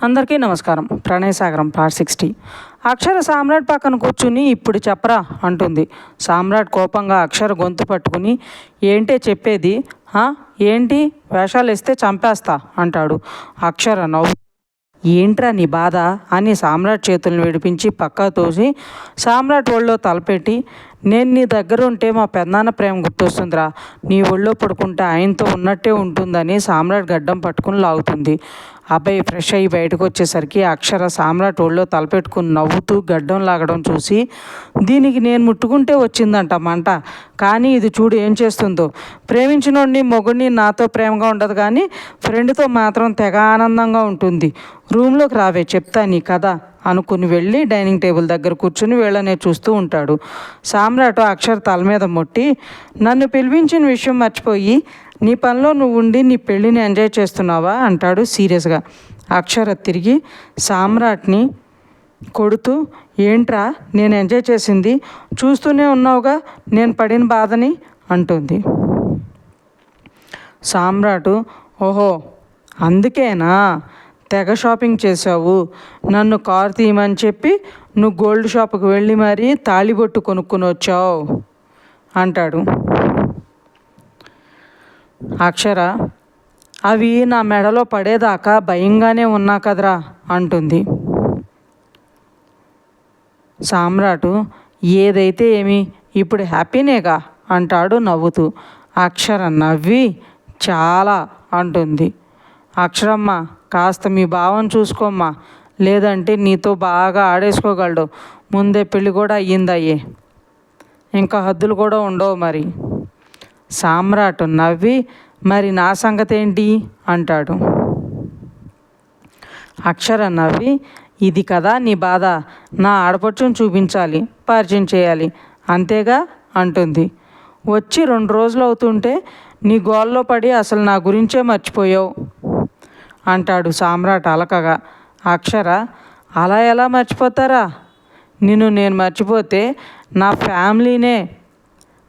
అందరికీ నమస్కారం. Pranayasagaram part sixty. అక్షర సామ్రాట్ పక్కన కూర్చుని ఇప్పుడు చెప్పరా అంటుంది. సామ్రాట్ కోపంగా అక్షర గొంతు పట్టుకుని ఏంటే చెప్పేది? ఏంటి? వేషాలు వేస్తే చంపేస్తా అంటాడు. అక్షర నవ్వు. ఏంట్రా నీ బాధ? అని సామ్రాట్ చేతులను విడిపించి పక్కా తోసి సామ్రాట్ ఒళ్ళో తలపెట్టి నేను నీ దగ్గర ఉంటే మా పెద్దనాన్న ప్రేమ గుర్తొస్తుందిరా. నీ ఒళ్ళో పడుకుంటే ఆయనతో ఉన్నట్టే ఉంటుందని సామ్రాట్ గడ్డం పట్టుకుని లాగుతుంది. అబ్బాయి ఫ్రెష్ అయ్యి బయటకు వచ్చేసరికి అక్షర సామ్రాట్ ఒళ్ళో తలపెట్టుకుని నవ్వుతూ గడ్డం లాగడం చూసి దీనికి నేను ముట్టుకుంటే వచ్చిందంట మంట. కానీ ఇది చూడు ఏం చేస్తుందో. ప్రేమించినోడిని మొగుడిని నాతో ప్రేమగా ఉండదు కానీ ఫ్రెండ్తో మాత్రం తెగ ఆనందంగా ఉంటుంది. రూమ్లోకి రావే చెప్తా నీ కథ అనుకుని వెళ్ళి డైనింగ్ టేబుల్ దగ్గర కూర్చుని వీళ్ళనే చూస్తూ ఉంటాడు. సామ్రాట్ అక్షర్ తల మీద మొట్టి నన్ను పిలిపించిన విషయం మర్చిపోయి నీ పనిలో నువ్వు ఉండి నీ పెళ్ళిని ఎంజాయ్ చేస్తున్నావా? అంటాడు సీరియస్గా. అక్షర తిరిగి సామ్రాట్ని కొడుతూ ఏంట్రా నేను ఎంజాయ్ చేసింది? చూస్తూనే ఉన్నావుగా? నేను పడిన బాధని? అంటుంది. సామ్రాటు ఓహో అందుకేనా? తెగ షాపింగ్ చేసావు నన్ను కార్ తీయమని చెప్పి నువ్వు గోల్డ్ షాప్కి వెళ్ళి మరీ తాళిబొట్టు కొనుక్కొని వచ్చావు. అంటాడు. అక్షర అవి నా మెడలో పడేదాకా భయంగానే ఉన్నా కదరా అంటుంది. సామ్రాటు ఏదైతే ఏమి ఇప్పుడు హ్యాపీనేగా అంటాడు నవ్వుతూ అక్షర నవ్వి చాలా అంటుంది. అక్షరమ్మ కాస్త మీ భావం చూసుకోమ్మా లేదంటే నీతో బాగా ఆడేసుకోగలడు. ముందే పెళ్ళి కూడా అయ్యిందయ్యే. ఇంకా హద్దులు కూడా ఉండవు మరి. సామ్రాట్ నవ్వి మరి నా సంగతి ఏంటి అంటాడు. అక్షర నవ్వి ఇది కదా నీ బాధ నా ఆడపడుచుని చూపించాలి పరిచయం చేయాలి అంతేగా? అంటుంది. వచ్చి రెండు రోజులు అవుతుంటే నీ గోల్లో పడి అసలు నా గురించే మర్చిపోయావు అంటాడు సామ్రాట్ అలకగా. అక్షర అలా ఎలా మర్చిపోతారా? నిన్ను నేను మర్చిపోతే నా ఫ్యామిలీనే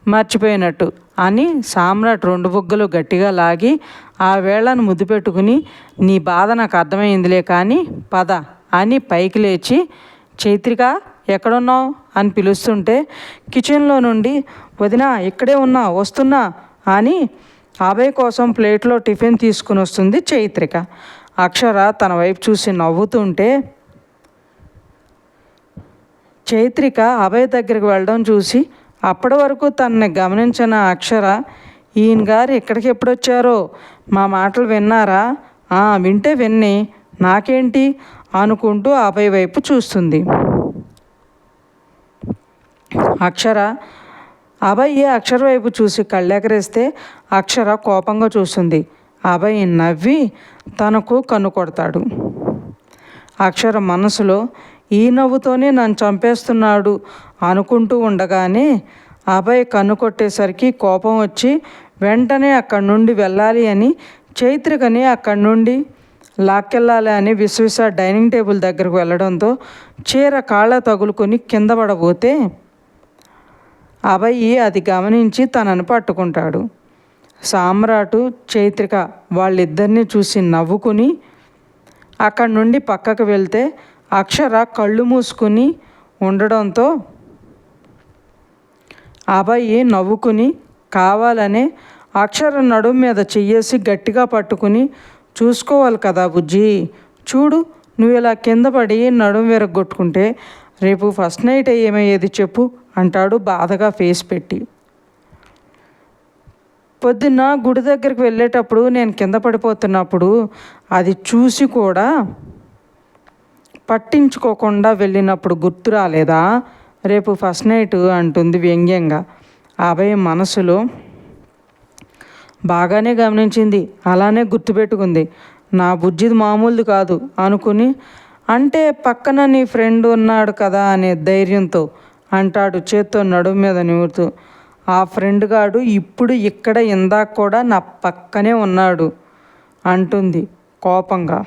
మర్చిపోయినట్టు అని సామ్రాట్ రెండు బుగ్గలు గట్టిగా లాగి ఆ వేళను ముద్దు పెట్టుకుని నీ బాధ నాకు అర్థమైందిలే కానీ పద అని పైకి లేచి చైత్రిక ఎక్కడున్నావు? అని పిలుస్తుంటే కిచెన్లో నుండి వదినా ఇక్కడే ఉన్నా వస్తున్నా అని అభయ్ కోసం ప్లేట్లో టిఫిన్ తీసుకుని వస్తుంది చైత్రిక. అక్షర తన వైపు చూసి నవ్వుతుంటే చైత్రిక అభయ్ దగ్గరికి వెళ్ళడం చూసి అప్పటి వరకు తనని గమనించిన అక్షర ఈయన గారు ఇక్కడికి ఎప్పుడు వచ్చారో మా మాటలు విన్నారా? "ఆ, వింటే విన్ని. నాకేంటి? అనుకుంటూ ఆపై వైపు చూస్తుంది. అక్షర అభయ్ అక్షర వైపు చూసి కళ్ళెకరేస్తే అక్షర కోపంగా చూస్తుంది. అభయ్ నవ్వి తనకు కన్ను కొడతాడు. అక్షర మనసులో ఈ నవ్వుతోనే నన్ను చంపేస్తున్నాడు. అనుకుంటూ ఉండగానే అభయ్ కన్ను కొట్టేసరికి కోపం వచ్చి వెంటనే అక్కడి నుండి వెళ్ళాలి అని చైత్రికని అక్కడి నుండి లాక్కెళ్ళాలి అని విశ్వస డైనింగ్ టేబుల్ దగ్గరకు వెళ్ళడంతో చీర కాళ్ళ తగులుకొని కింద పడబోతే అభయ్ అది గమనించి తనను పట్టుకుంటాడు. సామ్రాటు చైత్రిక వాళ్ళిద్దరిని చూసి నవ్వుకుని అక్కడి నుండి పక్కకు వెళ్తే అక్షర కళ్ళు మూసుకుని ఉండడంతో అభయ్ నవ్వుకుని కావాలనే అక్షర నడుము మీద చెయ్యేసి గట్టిగా పట్టుకుని చూసుకోవాలి కదా బుజ్జి చూడు నువ్వు ఇలా కింద పడి నడుము విరగొట్టుకుంటే రేపు ఫస్ట్ నైట్ ఏమయ్యేది చెప్పు అంటాడు బాధగా ఫేస్ పెట్టి. పొద్దున్న గుడి దగ్గరికి వెళ్ళేటప్పుడు నేను కింద పడిపోతున్నప్పుడు అది చూసి కూడా పట్టించుకోకుండా వెళ్ళినప్పుడు గుర్తు రాలేదా? రేపు ఫస్ట్ నైట్ అంటుంది వ్యంగ్యంగా. అభయ మనసులో బాగానే గమనించింది. అలానే గుర్తుపెట్టుకుంది. నా బుజ్జిది మామూలుది కాదు అనుకుని అంటే పక్కన నీ ఫ్రెండ్ ఉన్నాడు కదా అనే ధైర్యంతో అంటాడు చేత్తో నడుము మీద నిమురుతూ. ఆ ఫ్రెండ్ గాడు ఇప్పుడు ఇక్కడ ఇందాక కూడా నా పక్కనే ఉన్నాడు అంటుంది కోపంగా.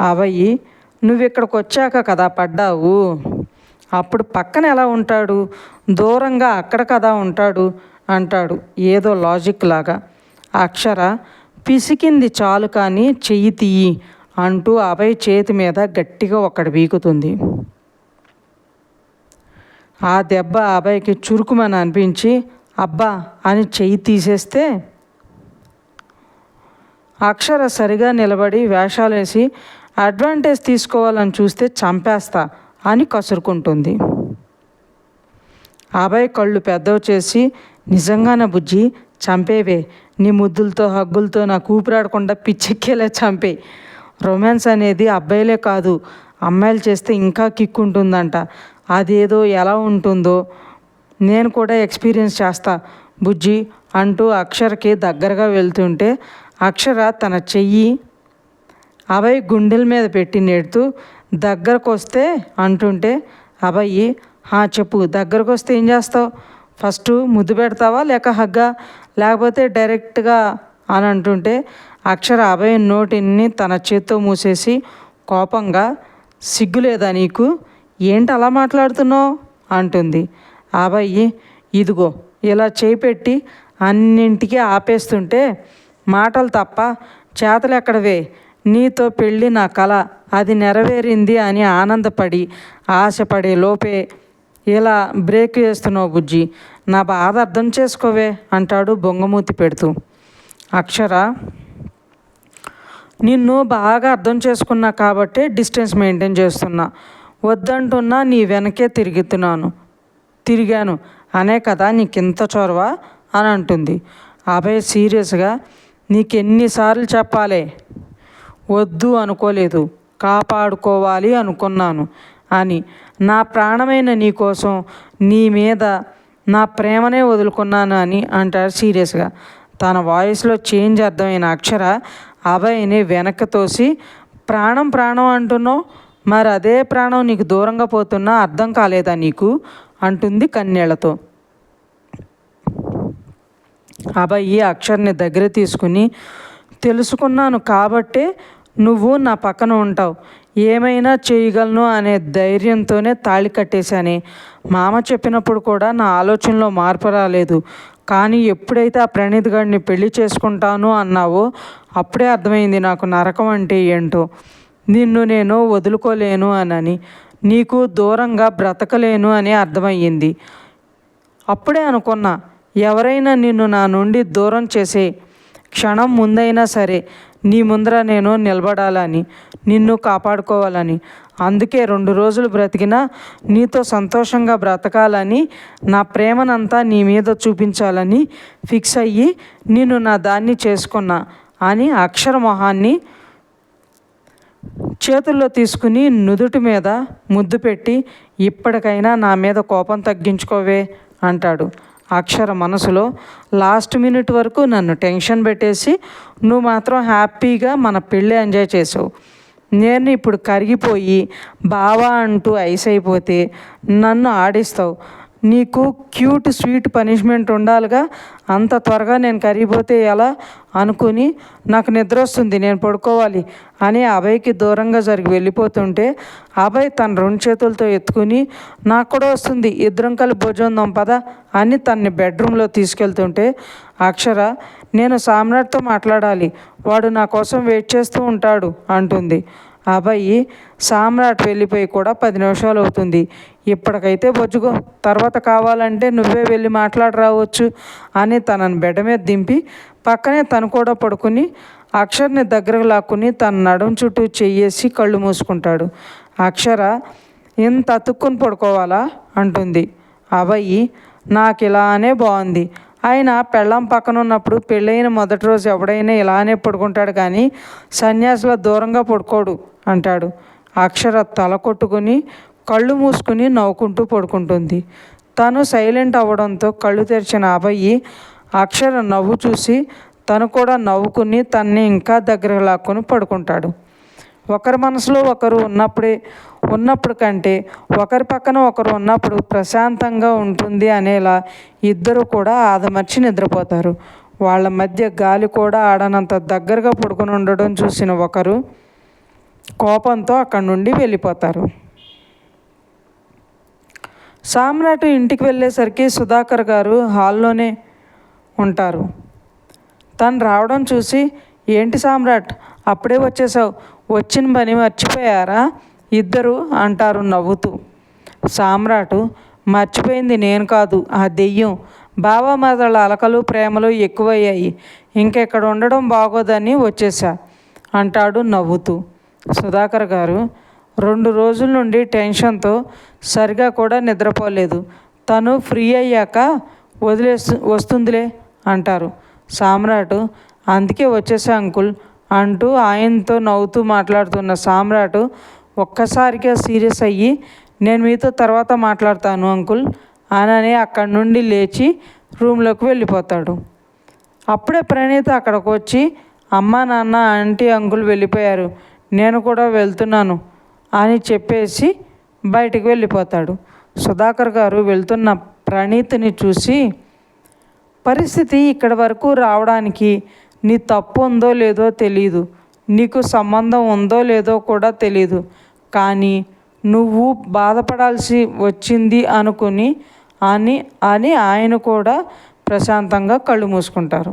అవయ్యి నువ్వు ఇక్కడికి వచ్చాక కదా పడ్డావు? అప్పుడు పక్కన ఎలా ఉంటాడు? దూరంగా అక్కడ కదా ఉంటాడు అంటాడు. ఏదో లాజిక్ లాగా. అక్షర పిసికింది చాలు కానీ చెయ్యి తీయి అంటూ అభయ్ చేతి మీద గట్టిగా ఒకటి వీకుతుంది ఆ దెబ్బ అభయ్కి చురుకుమని అనిపించి అబ్బా! అని చెయ్యి తీసేస్తే అక్షర సరిగా నిలబడి వేషాలు వేసి అడ్వాంటేజ్ తీసుకోవాలని చూస్తే చంపేస్తా. అని కసురుకుంటుంది. అభయ్ కళ్ళు పెద్దవి చేసి నిజంగా నా బుజ్జి? చంపేవే. నీ ముద్దులతో హగ్గులతో నా కూపిరాడకుండా పిచ్చెక్కేలా చంపే రొమాన్స్ అనేది అబ్బాయిలే కాదు. అమ్మాయిలు చేస్తే ఇంకా కిక్ ఉంటుందంట అదేదో ఎలా ఉంటుందో నేను కూడా ఎక్స్పీరియన్స్ చేస్తా. బుజ్జి అంటూ అక్షరకి దగ్గరగా వెళ్తుంటే అక్షర తన చెయ్యి అభయ్ గుండెల మీద పెట్టి నెడుతూ దగ్గరకు వస్తే అంటుంటే అబ్బాయి హా చెప్పు దగ్గరకు వస్తే ఏం చేస్తావు? ఫస్ట్ ముద్దు పెడతావా లేక హగ్గా? లేకపోతే డైరెక్ట్గా? అని అంటుంటే అక్షర అభయ నోటిని తన చేత్తో మూసేసి కోపంగా సిగ్గులేదా నీకు? ఏంటి అలా మాట్లాడుతున్నావు? అంటుంది. అబ్బాయి ఇదిగో ఇలా చేపెట్టి అన్నింటికీ ఆపేస్తుంటే మాటలు తప్ప చేతలు ఎక్కడవే. నీతో పెళ్ళి నా కళ అది నెరవేరింది అని ఆనందపడి ఆశపడే లోపే ఇలా బ్రేక్ వేస్తున్నావు బుజ్జి? నా బాధ అర్థం చేసుకోవే అంటాడు బొంగమూతి పెడుతూ. అక్షర నిన్ను బాగా అర్థం చేసుకున్నా కాబట్టే డిస్టెన్స్ మెయింటైన్ చేస్తున్నా. వద్దంటున్నా నీ వెనకే తిరుగుతున్నాను తిరిగాను. అనే కదా నీకింత చొరవ? అని అంటుంది. అభయ్ సీరియస్గా నీకెన్నిసార్లు చెప్పాలే? వద్దు అనుకోలేదు. కాపాడుకోవాలి అనుకున్నాను. అని నా ప్రాణమైన నీ కోసం నీ మీద నా ప్రేమనే వదులుకున్నాను అని అంటారు సీరియస్గా. తన వాయిస్లో చేంజ్ అర్థమైన అక్షర అభయ్ని వెనక్కి తోసి ప్రాణం ప్రాణం అంటున్నావు మరి అదే ప్రాణం నీకు దూరంగా పోతున్నా అర్థం కాలేదా నీకు? అంటుంది కన్నీళ్ళతో. అభయ్ అక్షర్ని దగ్గర తీసుకుని తెలుసుకున్నాను కాబట్టే నువ్వు నా పక్కన ఉంటావు. ఏమైనా చేయగలను అనే ధైర్యంతోనే తాళి కట్టేశాను. మామ చెప్పినప్పుడు కూడా నా ఆలోచనలో మార్పు రాలేదు. కానీ ఎప్పుడైతే ఆ ప్రణీత్ గారిని పెళ్ళి చేసుకుంటాను అన్నావో అప్పుడే అర్థమైంది నాకు నరకం అంటే ఏంటో. నిన్ను నేను వదులుకోలేను అనని నీకు దూరంగా బ్రతకలేను అని అర్థమయ్యింది. అప్పుడే అనుకున్నా ఎవరైనా నిన్ను నా నుండి దూరం చేసే క్షణం ముందైనా సరే నీ ముందర నేను నిలబడాలని నిన్ను కాపాడుకోవాలని. అందుకే రెండు రోజులు బ్రతికినా నీతో సంతోషంగా బ్రతకాలని నా ప్రేమనంతా నీ మీద చూపించాలని ఫిక్స్ అయ్యి నిన్ను నా దాన్ని చేసుకున్నా అని అక్షర మొహాన్ని చేతుల్లో తీసుకుని నుదుటి మీద ముద్దు పెట్టి ఇప్పటికైనా నా మీద కోపం తగ్గించుకోవే అంటాడు. అక్షర మనసులో లాస్ట్ మినిట్ వరకు నన్ను టెన్షన్ పెట్టేసి నువ్వు మాత్రం హ్యాపీగా మన పెళ్ళి ఎంజాయ్ చేసావు. నేను ఇప్పుడు కరిగిపోయి బావా అంటూ ఐస్ అయిపోతే నన్ను ఆడిస్తావు. నీకు క్యూట్ స్వీట్ పనిష్మెంట్ ఉండాలిగా. అంత త్వరగా నేను కరిగిపోతే ఎలా? అనుకుని నాకు నిద్ర వస్తుంది నేను పడుకోవాలి అని అభయ్కి దూరంగా జరిగి వెళ్ళిపోతుంటే అభయ్ తన రెండు చేతులతో ఎత్తుకుని నాకు కూడా వస్తుంది ఇద్దరం కలిపి భోజనం పద అని తన్ని బెడ్రూమ్లో తీసుకెళ్తుంటే అక్షర నేను సామ్రాట్తో మాట్లాడాలి వాడు నా కోసం వెయిట్ చేస్తూ ఉంటాడు అంటుంది. అబ్బాయి సామ్రాట్ వెళ్ళిపోయి కూడా పది నిమిషాలు అవుతుంది. ఇప్పటికైతే బొజ్జుకో తర్వాత కావాలంటే నువ్వే వెళ్ళి మాట్లాడి రావచ్చు అని తనని బిడ్డ మీద దింపి పక్కనే తను కూడా పడుకుని అక్షర్ని దగ్గరకు లాక్కుని తన నడుం చుట్టూ చెయ్యేసి కళ్ళు మూసుకుంటాడు. అక్షర ఇంత అతుక్కుని పడుకోవాలా? అంటుంది. అబ్బాయి నాకు ఇలానే బాగుంది ఆయన పెళ్ళం పక్కన ఉన్నప్పుడు పెళ్ళైన మొదటి రోజు ఎవడైనా ఇలానే పడుకుంటాడు కానీ సన్యాసుల దూరంగా పడుకోడు. అంటాడు. అక్షర తల కొట్టుకుని కళ్ళు మూసుకుని నవ్వుకుంటూ పడుకుంటుంది. తను సైలెంట్ అవ్వడంతో కళ్ళు తెరిచిన అబ్బాయి అక్షర నవ్వు చూసి తను కూడా నవ్వుకుని తన్ని ఇంకా దగ్గర లాక్కొని పడుకుంటాడు. ఒకరి మనసులో ఒకరు ఉన్నప్పుడే ఉన్నప్పుడు కంటే ఒకరి పక్కన ఒకరు ఉన్నప్పుడు ప్రశాంతంగా ఉంటుంది అనేలా ఇద్దరు కూడా ఆదమర్చి నిద్రపోతారు. వాళ్ళ మధ్య గాలి కూడా ఆడనంత దగ్గరగా పడుకుని ఉండడం చూసిన ఒకరు కోపంతో అక్కడి నుండి వెళ్ళిపోతారు. సామ్రాట్ ఇంటికి వెళ్ళేసరికి సుధాకర్ గారు హాల్లోనే ఉంటారు. తను రావడం చూసి ఏంటి సామ్రాట్ అప్పుడే వచ్చేసావు. వచ్చిన పని మర్చిపోయారా? ఇద్దరు అంటారు నవ్వుతూ. సామ్రాటు మర్చిపోయింది నేను కాదు ఆ దెయ్యం. భావమదల అలకలు ప్రేమలు ఎక్కువయ్యాయి. ఇంకెక్కడ ఉండడం బాగోదని వచ్చేసా అంటాడు నవ్వుతూ. సుధాకర్ గారు రెండు రోజుల నుండి టెన్షన్తో సరిగా కూడా నిద్రపోలేదు. తను ఫ్రీ అయ్యాక వదిలేస్తు వస్తుందిలే అంటారు. సామ్రాట్ అందుకే వచ్చేసా అంకుల్ అంటూ ఆయనతో నవ్వుతూ మాట్లాడుతున్న సామ్రాట్ ఒక్కసారిగా సీరియస్ అయ్యి నేను మీతో తర్వాత మాట్లాడతాను అంకుల్ అనని అక్కడి నుండి లేచి రూమ్లోకి వెళ్ళిపోతాడు. అప్పుడే ప్రణీత అక్కడికి వచ్చి అమ్మ నాన్న ఆంటీ అంకుల్ వెళ్ళిపోయారు. నేను కూడా వెళ్తున్నాను అని చెప్పేసి బయటికి వెళ్ళిపోతాడు. సుధాకర్ గారు వెళ్తున్న ప్రణీత్ని చూసి పరిస్థితి ఇక్కడ వరకు రావడానికి నీ తప్పు ఉందో లేదో తెలియదు నీకు సంబంధం ఉందో లేదో కూడా తెలియదు కానీ నువ్వు బాధపడాల్సి వచ్చింది అనుకుని అని అని ఆయన కూడా ప్రశాంతంగా కళ్ళు మూసుకుంటారు.